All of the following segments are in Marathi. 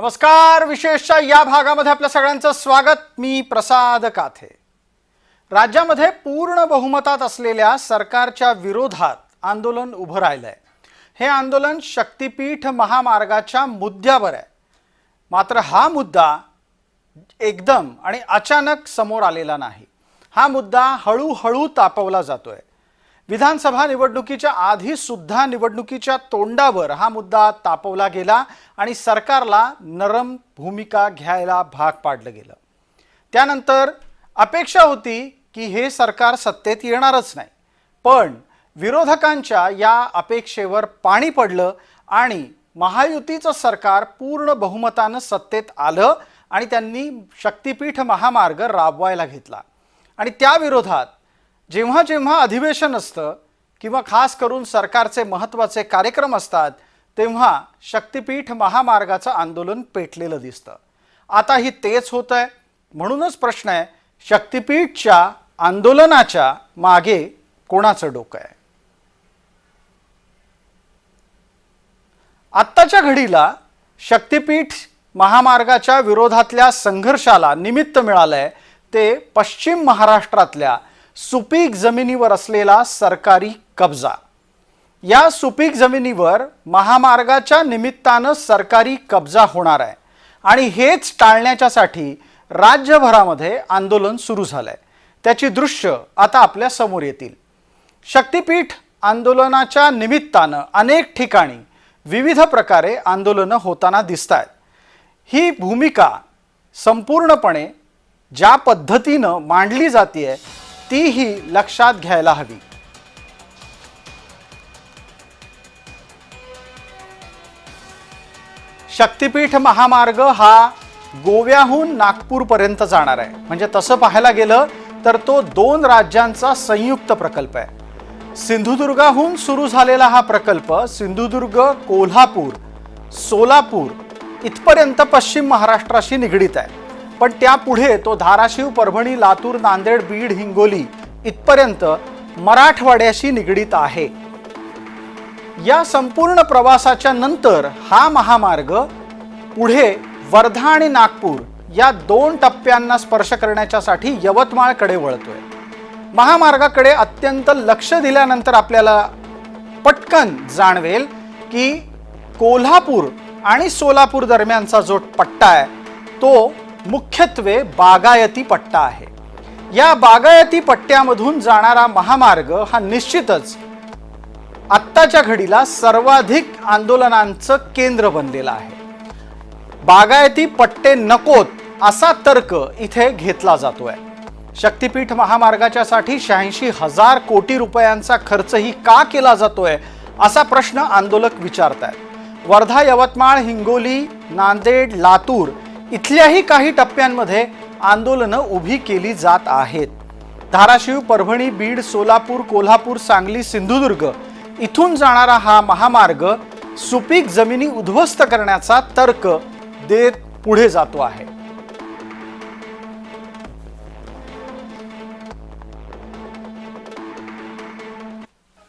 नमस्कार विशेषच्या या भागामध्ये आपल्या सगळ्यांचं स्वागत. मी प्रसाद काथे. राज्यामध्ये पूर्ण बहुमतात असलेल्या सरकारच्या विरोधात आंदोलन उभं राहिलंय. हे आंदोलन शक्तीपीठ महामार्गाच्या मुद्द्यावर आहे. मात्र हा मुद्दा एकदम आणि अचानक समोर आलेला नाही. हा मुद्दा हळूहळू तापवला जातोय. विधानसभा निवडणुकीच्या आधी सुद्धा निवडणुकीच्या तोंडावर हा मुद्दा तापवला गेला आणि सरकारला नरम भूमिका घ्यायला भाग पाडलं गेलं. त्यानंतर अपेक्षा होती की हे सरकार सत्तेत येणारच नाही. पण विरोधकांच्या या अपेक्षेवर पाणी पडलं आणि महायुतीचं सरकार पूर्ण बहुमतानं सत्तेत आलं आणि त्यांनी शक्तिपीठ महामार्ग राबवायला घेतला. आणि त्या विरोधात जेव्हा जेव्हा अधिवेशन असतं किंवा खास करून सरकारचे महत्त्वाचे कार्यक्रम असतात तेव्हा शक्तिपीठ महामार्गाचं आंदोलन पेटलेलं दिसतं. आताही तेच होत आहे म्हणूनच प्रश्न आहे शक्तिपीठच्या आंदोलनाच्या मागे कोणाचं डोकं आहे? आत्ताच्या घडीला शक्तिपीठ महामार्गाच्या विरोधातल्या संघर्षाला निमित्त मिळालंय ते पश्चिम महाराष्ट्रातल्या सुपीक जमिनीवर असलेला सरकारी कब्जा. या सुपीक जमिनीवर महामार्गाच्या निमित्तानं सरकारी कब्जा होणार आहे आणि हेच टाळण्याच्यासाठी राज्यभरामध्ये आंदोलन सुरू झालंय. त्याची दृश्य आता आपल्यासमोर येतील. शक्तीपीठ आंदोलनाच्या निमित्तानं अनेक ठिकाणी विविध प्रकारे आंदोलनं होताना दिसत आहेत ही भूमिका संपूर्णपणे ज्या पद्धतीनं मांडली जाते तीही लक्षात घ्यायला हवी. शक्तीपीठ महामार्ग हा गोव्याहून नागपूरपर्यंत जाणार आहे. म्हणजे तसं पाहायला गेलं तर तो दोन राज्यांचा संयुक्त प्रकल्प आहे. सिंधुदुर्गाहून सुरू झालेला हा प्रकल्प सिंधुदुर्ग कोल्हापूर सोलापूर इथपर्यंत पश्चिम महाराष्ट्राशी निगडीत आहे. पण त्यापुढे तो धाराशिव परभणी लातूर नांदेड बीड हिंगोली इथपर्यंत मराठवाड्याशी निगडीत आहे. या संपूर्ण प्रवासाच्या नंतर हा महामार्ग पुढे वर्धा आणि नागपूर या दोन टप्प्यांना स्पर्श करण्याच्यासाठी यवतमाळकडे वळतोय. महामार्गाकडे अत्यंत लक्ष दिल्यानंतर आपल्याला पटकन जाणवेल की कोल्हापूर आणि सोलापूर दरम्यानचा जो पट्टा आहे तो मुख्यत्वे बागायती पट्टा आहे. या बागायती पट्ट्यामधून जाणारा महामार्ग हा निश्चितच आत्ताच्या घडीला सर्वाधिक आंदोलनांचं केंद्र बनलेलं आहे. बागायती पट्टे नकोत असा तर्क इथे घेतला जातोय. शक्तीपीठ महामार्गाच्यासाठी शहाऐंशी हजार कोटी रुपयांचा खर्चही का केला जातोय असा प्रश्न आंदोलक विचारत आहेत वर्धा यवतमाळ हिंगोली नांदेड लातूर इथल्याही काही टप्प्यांमध्ये आंदोलनं उभी केली जात आहेत. धाराशिव परभणी बीड सोलापूर कोल्हापूर सांगली सिंधुदुर्ग इथून जाणारा हा महामार्ग सुपीक जमिनी उद्ध्वस्त करण्याचा तर्क देत पुढे जातो आहे.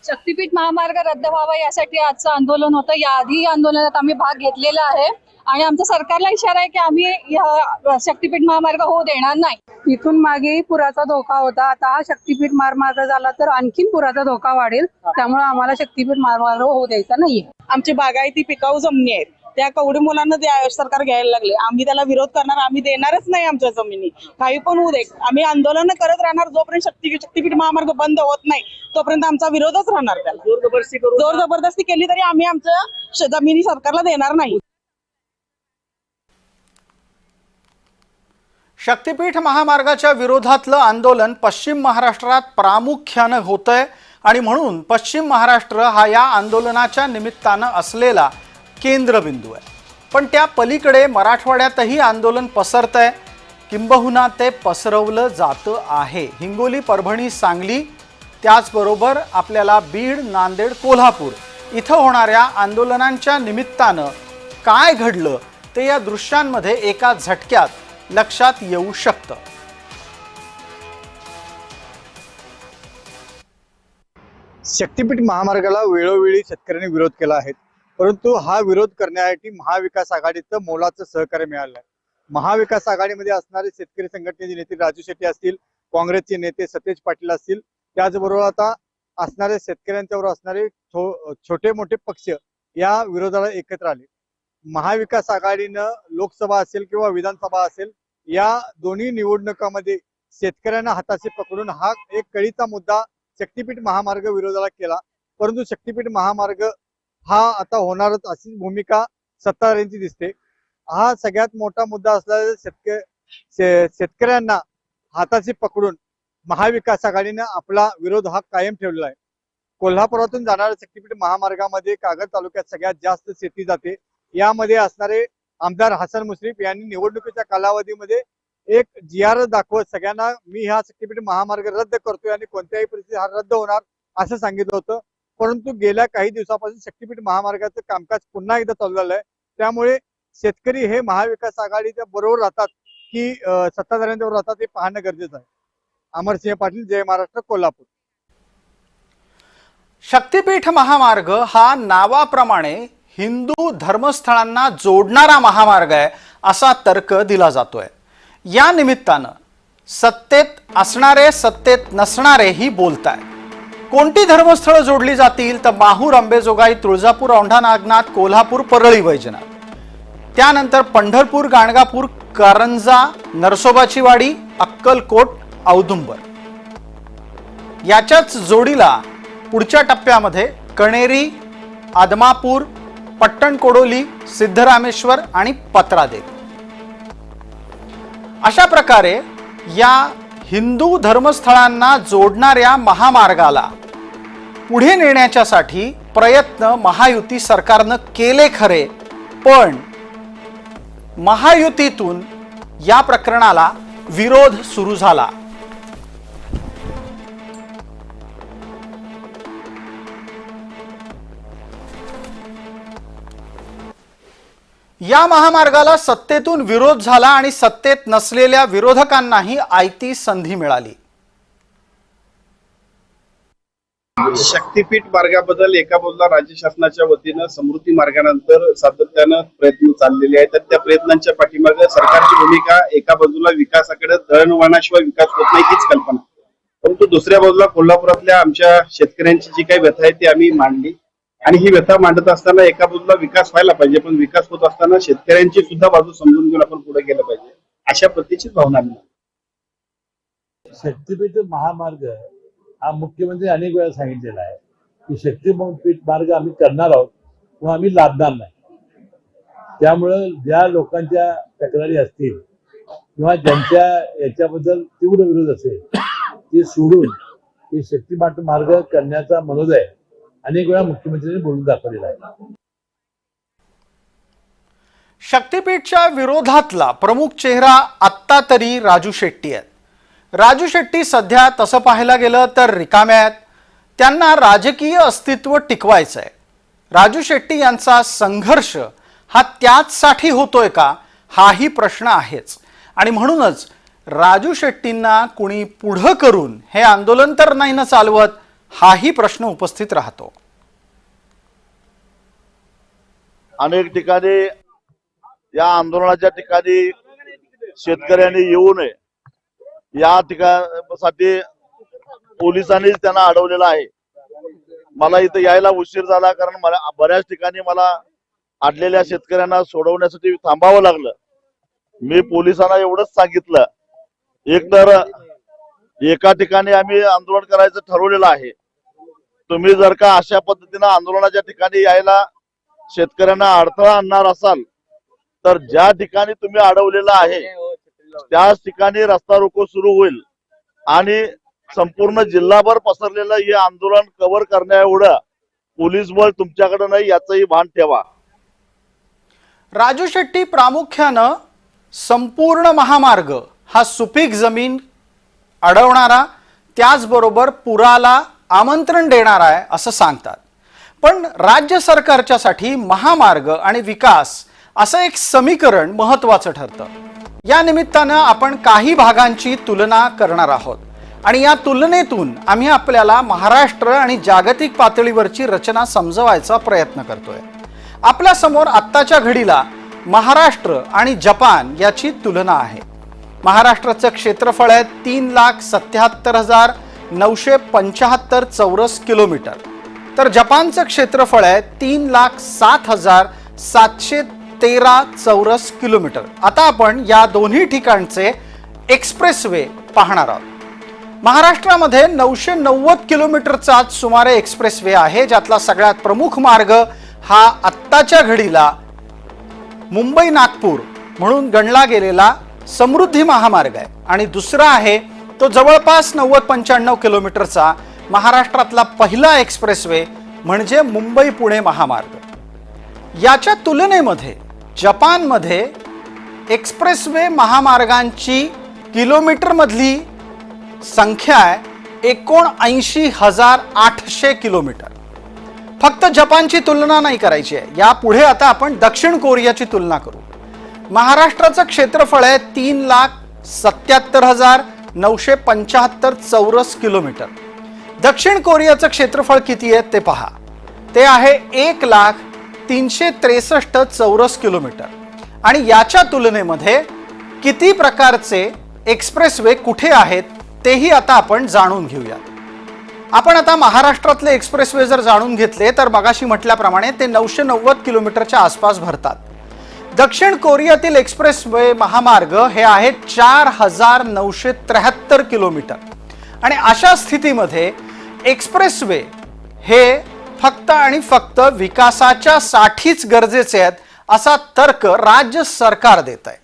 शक्तीपीठ महामार्ग रद्द व्हावा यासाठी आजचं आंदोलन होतं. याआधी आंदोलनात आम्ही भाग घेतलेला आहे. आणि आमचा सरकारला इशारा आहे की आम्ही या शक्तीपीठ महामार्ग होऊ देणार नाही. इथून मागेही पुराचा धोका होता. आता हा शक्तीपीठ मार्ग झाला तर आणखीन पुराचा धोका वाढेल. त्यामुळे आम्हाला शक्तीपीठ मार्ग होऊ द्यायचा नाहीये. आमची बागायती पिकाऊ जमिनी आहेत. त्या कवडी मुलांना द्या- सरकार घ्यायला लागले. आम्ही त्याला विरोध करणार आम्ही देणारच नाही आमच्या जमिनी. काही पण होऊ दे. आम्ही आंदोलन करत राहणार जोपर्यंत शक्ती शक्तीपीठ महामार्ग बंद होत नाही तोपर्यंत आमचा विरोधच राहणार त्याला. जोर जबरदस्ती केली तरी आम्ही आमच्या जमिनी सरकारला देणार नाही. शक्तीपीठ महामार्गाच्या विरोधातलं आंदोलन पश्चिम महाराष्ट्रात प्रामुख्यानं होतंय आणि म्हणून पश्चिम महाराष्ट्र हा या आंदोलनाच्या निमित्तानं असलेला केंद्रबिंदू आहे. पण त्या पलीकडे मराठवाड्यातही आंदोलन पसरत आहे किंबहुना ते पसरवलं जातं आहे. हिंगोली परभणी सांगली त्याचबरोबर आपल्याला बीड नांदेड कोल्हापूर इथं होणाऱ्या आंदोलनांच्या निमित्तानं काय घडलं ते या दृश्यांमध्ये एका झटक्यात लक्षात येऊ शकतं. शक्तीपीठ महामार्गाला वेळोवेळी शेतकऱ्यांनी विरोध केला आहे. परंतु हा विरोध करण्यासाठी महाविकास आघाडीचं मोलाचं सहकार्य मिळालं आहे. महाविकास आघाडीमध्ये असणारे शेतकरी संघटनेचे नेते राजू शेट्टी असतील काँग्रेसचे नेते सतेज पाटील असतील त्याचबरोबर आता असणारे शेतकऱ्यांच्यावर असणारे छोटे मोठे पक्ष या विरोधाला एकत्र आले. महाविकास आघाडीनं लोकसभा असेल किंवा विधानसभा असेल या दोन्ही निवडणुकामध्ये शेतकऱ्यांना हाताशी पकडून हा एक कळीचा मुद्दा शक्तीपीठ महामार्ग विरोधाला केला. परंतु शक्तीपीठ महामार्ग हा आता होणारच अशी भूमिका सत्ताधाऱ्यांची दिसते. हा सगळ्यात मोठा मुद्दा असलेला शेतक शे- शेतकऱ्यांना हाताशी पकडून महाविकास आघाडीनं आपला विरोध हा कायम ठेवलेला आहे. कोल्हापुरातून जाणाऱ्या शक्तीपीठ महामार्गामध्ये कागद तालुक्यात सगळ्यात जास्त शेती जाते. यामध्ये असणारे आमदार हसन मुश्रीफ यांनी निवडणुकीच्या कालावधीमध्ये एक जी आर दाखवत सगळ्यांना मी हा शक्तीपीठ महामार्ग रद्द करतोय आणि कोणत्याही परिस्थितीत हा रद्द होणार असं सांगितलं होतं. परंतु गेल्या काही दिवसापासून शक्तीपीठ महामार्गाचं कामकाज पुन्हा एकदा चालू झालं आहे त्यामुळे शेतकरी हे महाविकास आघाडीच्या बरोबर राहतात की सत्ताधाऱ्यांच्या बरोबर राहतात हे पाहणं गरजेचं आहे. अमरसिंह पाटील जय महाराष्ट्र कोल्हापूर. शक्तिपीठ महामार्ग हा नावाप्रमाणे हिंदू धर्मस्थळांना जोडणारा महामार्ग आहे असा तर्क दिला जातोय. या निमित्तानं सत्तेत असणारे सत्तेत नसणारेही बोलताय कोणती धर्मस्थळं जोडली जातील तर माहूर अंबेजोगाई तुळजापूर औंढा नागनाथ कोल्हापूर परळी वैजनाथ. त्यानंतर पंढरपूर गाणगापूर कारंजा नरसोबाची वाडी अक्कलकोट औदुंबर. याच्याच जोडीला पुढच्या टप्प्यामध्ये कणेरी आदमापूर पट्टणकोडोली सिद्धरामेश्वर आणि पत्रादेव. अशा प्रकारे या हिंदू धर्मस्थळांना जोडणाऱ्या महामार्गाला पुढे नेण्याच्यासाठी प्रयत्न महायुती सरकारनं केले खरे पण महायुतीतून या प्रकरणाला विरोध सुरू झाला. या महामार्गाला सत्तेतून विरोध झाला आणि सत्तेत नसलेल्या विरोधकांनाही आयती संधी मिळाली. शक्तीपीठ मार्गाबद्दल एका बाजूला राज्य शासनाच्या वतीनं समृद्धी मार्गानंतर सातत्यानं प्रयत्न चाललेले आहेत. तर त्या प्रयत्नांच्या पाठीमागे सरकारची भूमिका एका बाजूला विकासाकडे दळणवळणाशिवाय विकास होत नाही हीच कल्पना. परंतु दुसऱ्या बाजूला कोल्हापुरातल्या आमच्या शेतकऱ्यांची जी काही व्यथा आहे ती आम्ही मांडली. आणि ही व्यथा मांडत असताना एका बाजूला विकास व्हायला पाहिजे पण विकास होत असताना शेतकऱ्यांची सुद्धा बाजू समजून घेऊन आपण पुढे गेलं पाहिजे अशा प्रतीची भावना शक्तीपीठ महामार्ग हा मुख्यमंत्री अनेक वेळा सांगितलेला आहे की शक्तीपीठ मार्ग आम्ही करणार आहोत किंवा आम्ही लादणार नाही. त्यामुळं ज्या लोकांच्या तक्रारी असतील किंवा ज्यांच्या याच्याबद्दल तीव्र विरोध असेल ते सोडून ते शक्तीपीठ मार्ग करण्याचा मनोदय अनेक वेळा मुख्यमंत्र्यांनी बोलून दाखवलेला आहे. शक्तीपीठच्या विरोधातला प्रमुख चेहरा आत्ता तरी राजू शेट्टी आहेत. राजू शेट्टी सध्या तसं पाहायला गेलं तर रिकाम्या आहेत. त्यांना राजकीय अस्तित्व टिकवायचं आहे राजू शेट्टी यांचा संघर्ष हा त्याचसाठी होतोय का हाही प्रश्न आहेच. आणि म्हणूनच राजू शेट्टींना कुणी पुढं करून हे आंदोलन तर नाही ना चालवत हाही प्रश्न उपस्थित राहतो. अनेक ठिकाणी या आंदोलनाच्या ठिकाणी शेतकऱ्यांनी येऊ नये. या ठिकाणासाठी पोलिसांनीच त्यांना अडवलेलं आहे. मला इथं यायला उशीर झाला कारण मला बऱ्याच ठिकाणी मला अडलेल्या शेतकऱ्यांना सोडवण्यासाठी थांबावं लागलं. मी पोलिसांना एवढंच सांगितलं. एक तर एका ठिकाणी आम्ही आंदोलन करायचं ठरवलेलं आहे. तुम्ही जर का अशा पद्धतीनं आंदोलनाच्या ठिकाणी यायला शेतकऱ्यांना अडथळा आणणार असाल तर ज्या ठिकाणी तुम्ही अडवलेला आहे त्याच ठिकाणी रस्ता रोको सुरू होईल. आणि संपूर्ण जिल्हाभर पसरलेलं हे आंदोलन कव्हर करण्या एवढं पोलीस बळ तुमच्याकडे नाही याचंही भान ठेवा. राजू शेट्टी प्रामुख्यानं संपूर्ण महामार्ग हा सुपीक जमीन अडवणारा त्याचबरोबर पुराला आमंत्रण देणार आहे असं सांगतात. पण राज्य सरकारच्यासाठी महामार्ग आणि विकास असं एक समीकरण महत्वाचं ठरतं. या निमित्तानं आपण काही भागांची तुलना करणार आहोत. आणि या तुलनेतून आम्ही आपल्याला महाराष्ट्र आणि जागतिक पातळीवरची रचना समजवायचा प्रयत्न करतोय. आपल्यासमोर आत्ताच्या घडीला महाराष्ट्र आणि जपान याची तुलना आहे. महाराष्ट्राचं क्षेत्रफळ आहे तीन लाख सत्याहत्तर हजार नऊशे पंच्याहत्तर चौरस किलोमीटर. तर जपानचं क्षेत्रफळ आहे तीन लाख सात हजार सातशे तेरा चौरस किलोमीटर. आता आपण या दोन्ही ठिकाणचे एक्सप्रेसवे पाहणार आहोत. महाराष्ट्रामध्ये नऊशे नव्वद किलोमीटरचा सुमारे एक्सप्रेसवे आहे ज्यातला सगळ्यात प्रमुख मार्ग हा आत्ताच्या घडीला मुंबई नागपूर म्हणून गणला गेलेला समृद्धी महामार्ग आहे. आणि दुसरा आहे तो जवळपास नव्वद पंच्याण्णव किलोमीटरचा महाराष्ट्रातला पहिला एक्सप्रेसवे म्हणजे मुंबई पुणे महामार्ग. याच्या तुलनेमध्ये जपानमध्ये एक्सप्रेसवे महामार्गांची किलोमीटरमधली संख्या आहे एकोणऐंशी हजार आठशे किलोमीटर. फक्त जपानची तुलना नाही करायची आहे. यापुढे आता आपण दक्षिण कोरियाची तुलना करू. महाराष्ट्राचं क्षेत्रफळ आहे तीन लाख सत्याहत्तर हजार नऊशे पंच्याहत्तर चौरस किलोमीटर. दक्षिण कोरियाचं क्षेत्रफळ किती आहे ते पहा. ते आहे एक लाख तीनशे त्रेसष्ट चौरस किलोमीटर. आणि याच्या तुलनेमध्ये किती प्रकारचे एक्सप्रेसवे कुठे आहेत तेही आता आपण जाणून घेऊयात. आपण आता महाराष्ट्रातले एक्सप्रेसवे जर जाणून घेतले तर मगाशी म्हटल्याप्रमाणे ते नऊशे नव्वद किलोमीटरच्या आसपास भरतात. दक्षिण कोरियातील एक्सप्रेसवे महामार्ग हे आहेत चार हजार नऊशे त्र्याहत्तर किलोमीटर. आणि अशा स्थितीमध्ये एक्सप्रेसवे हे फक्त आणि फक्त विकासाच्या साठीच गरजेचे आहेत असा तर्क राज्य सरकार देत आहे.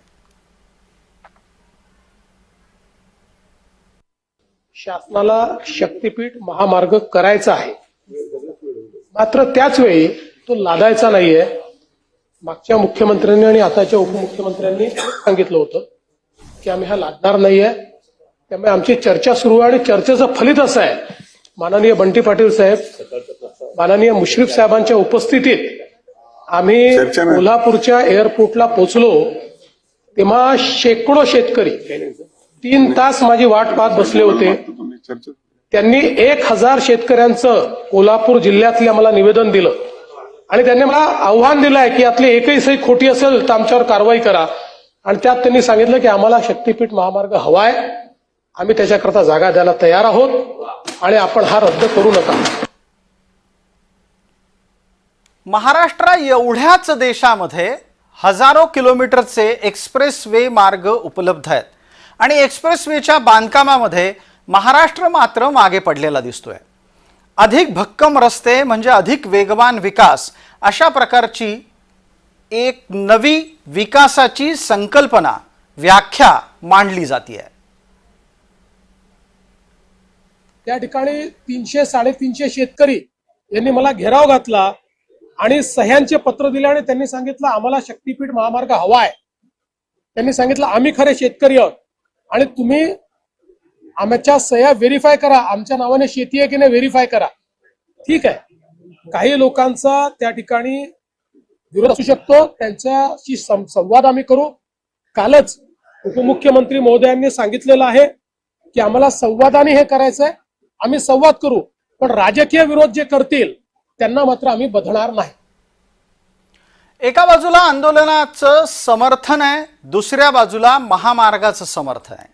शासनाला शक्तीपीठ महामार्ग करायचा आहे. मात्र त्याच वेळी तो लादायचा नाहीये. मागच्या मुख्यमंत्र्यांनी आणि आताच्या उपमुख्यमंत्र्यांनी सांगितलं होतं की आम्ही हा लादणार नाहीये. त्यामुळे आमची चर्चा सुरू आहे आणि चर्चेचं फलित असं आहे. माननीय बंटी पाटील साहेब माननीय मुश्रीफ साहेबांच्या उपस्थितीत आम्ही कोल्हापूरच्या एअरपोर्टला पोहोचलो तेव्हा शेकडो शेतकरी तीन तास माझी वाट पाहत बसले होते. त्यांनी एक हजार शेतकऱ्यांचं कोल्हापूर जिल्ह्यातल्या मला निवेदन दिलं. आणि त्यांनी मला आव्हान दिलं आहे की यातली एकही सही खोटी असेल तर आमच्यावर कारवाई करा. आणि त्यात त्यांनी सांगितलं की आम्हाला शक्तीपीठ महामार्ग हवाय. आम्ही त्याच्याकरता जागा द्यायला तयार आहोत आणि आपण हा रद्द करू नका. महाराष्ट्र एवढ्याच देशामध्ये हजारो किलोमीटरचे एक्सप्रेस वे मार्ग उपलब्ध आहेत. आणि एक्सप्रेस वेच्या बांधकामामध्ये महाराष्ट्र मात्र मागे पडलेला दिसतोय. अधिक भक्कम रस्ते म्हणजे अधिक वेगवान विकास अशा प्रकारची एक नवी विकासाची संकल्पना व्याख्या मांडली जाते त्या ठिकाणी तीनशे साडेतीनशे शेतकरी यांनी मला घेराव घातला आणि सह्यांचे पत्र दिले आणि त्यांनी सांगितलं आम्हाला शक्तीपीठ महामार्ग हवा आहे. त्यांनी सांगितलं आम्ही खरे शेतकरी आहोत आणि तुम्ही आमच्या सह्या व्हेरीफाय करा. आमच्या नावाने शेती आहे की नाही व्हेरीफाय करा. ठीक आहे. काही लोकांचा त्या ठिकाणी विरोध असू शकतो. त्यांच्याशी संवाद आम्ही करू. कालच उपमुख्यमंत्री महोदयांनी सांगितलेलं आहे की आम्हाला संवादाने हे करायचं आहे आम्ही संवाद करू. पण राजकीय विरोध जे करतील त्यांना मात्र आम्ही बदलणार नाही. एका बाजूला आंदोलनाचं समर्थन आहे दुसऱ्या बाजूला महामार्गाचं समर्थन आहे.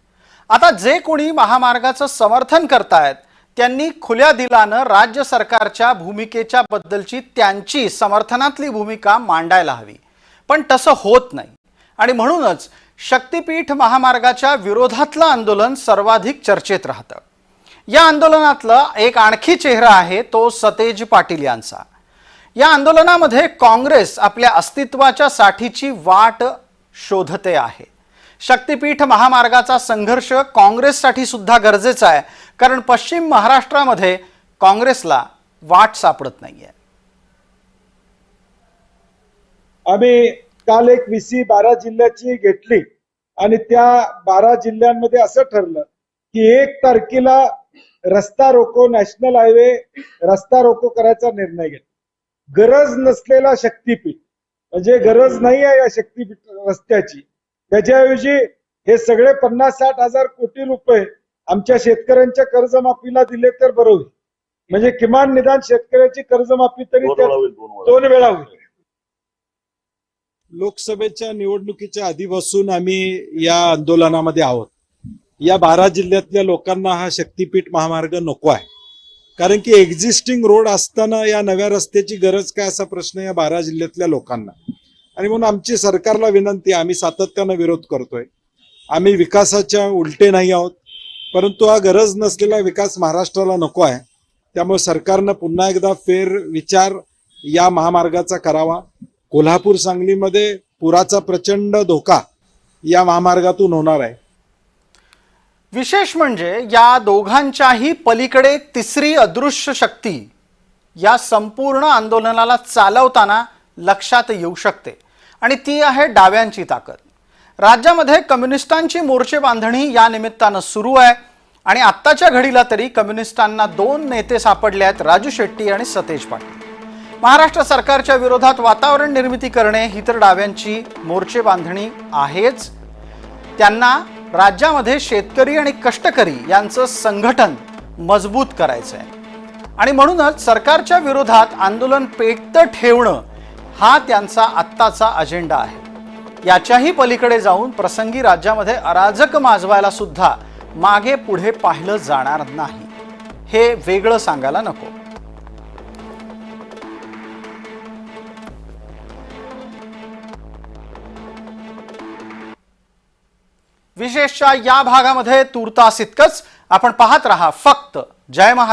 आता जे कोणी महामार्गाचं समर्थन करतायत त्यांनी खुल्या दिलानं राज्य सरकारच्या भूमिकेच्या बद्दलची त्यांची समर्थनातली भूमिका मांडायला हवी. पण तसं होत नाही. आणि म्हणूनच शक्तीपीठ महामार्गाच्या विरोधातलं आंदोलन सर्वाधिक चर्चेत राहतं. या आंदोलनातलं एक आणखी चेहरा आहे तो सतेज पाटील यांचा. या आंदोलनामध्ये काँग्रेस आपल्या अस्तित्वाच्या साठीची वाट शोधते आहे. शक्तीपीठ महामार्गाचा संघर्ष काँग्रेससाठी सुद्धा गरजेचा आहे. कारण पश्चिम महाराष्ट्रामध्ये काँग्रेसला वाट सापडत नाहीये. आम्ही काल एक व्हीसी बारा जिल्ह्याची घेतली. आणि त्या बारा जिल्ह्यांमध्ये असं ठरलं की एक तारखेला रस्ता रोको नॅशनल हायवे रस्ता रोको करायचा निर्णय घेतला. गरज नसलेला शक्तीपीठ म्हणजे गरज नाही आहे या शक्तीपीठ रस्त्याची. त्याच्याऐवजी हे सगळे पन्नास साठ हजार कोटी रुपये आमच्या शेतकऱ्यांच्या कर्जमाफीला दिले तर बरं होईल. म्हणजे किमान निदान शेतकऱ्याची कर्जमाफी तरी दोन वेळा होईल लोकसभेच्या निवडणुकीच्या आधीपासून आम्ही या आंदोलनामध्ये आहोत. या बारा जिल्ह्यातल्या लोकांना हा शक्तीपीठ महामार्ग नको आहे. कारण की एक्झिस्टिंग रोड असताना या नव्या रस्त्याची गरज काय असा प्रश्न या बारा जिल्ह्यातल्या लोकांना. आणि म्हणून आमची सरकारला विनंती आम्ही सातत्यानं विरोध करतोय. आम्ही विकासाच्या उलटे नाही आहोत परंतु हा गरज नसलेला विकास महाराष्ट्राला नको आहे. त्यामुळे सरकारनं पुन्हा एकदा फेर विचार या महामार्गाचा करावा. कोल्हापूर सांगलीमध्ये पुराचा प्रचंड धोका या महामार्गातून होणार आहे. विशेष म्हणजे या दोघांच्याही पलीकडे तिसरी अदृश्य शक्ती या संपूर्ण आंदोलनाला चालवताना लक्षात येऊ शकते. आणि ती आहे डाव्यांची ताकद. राज्यामध्ये कम्युनिस्टांची मोर्चे बांधणी या निमित्तानं सुरू आहे आणि आत्ताच्या घडीला तरी कम्युनिस्टांना दोन नेते सापडले आहेत राजू शेट्टी आणि सतेज पाटील. महाराष्ट्र सरकारच्या विरोधात वातावरण निर्मिती करणे ही तर डाव्यांची मोर्चे बांधणी आहेच. त्यांना राज्यामध्ये शेतकरी आणि कष्टकरी यांचं संघटन मजबूत करायचं आहे आणि म्हणूनच सरकारच्या विरोधात आंदोलन पेटतं ठेवणं हा त्यांचा आत्ताचा अजेंडा आहे. याच्याही पलीकडे जाऊन प्रसंगी राज्यामध्ये अराजक माजवायला सुद्धा मागे पुढे पाहिलं जाणार नाही. हे वेगळं सांगायला नको. विशेषच्या या भागामध्ये तुर्तास इतकंच आपण पाहत राहा. फक्त जय महाराज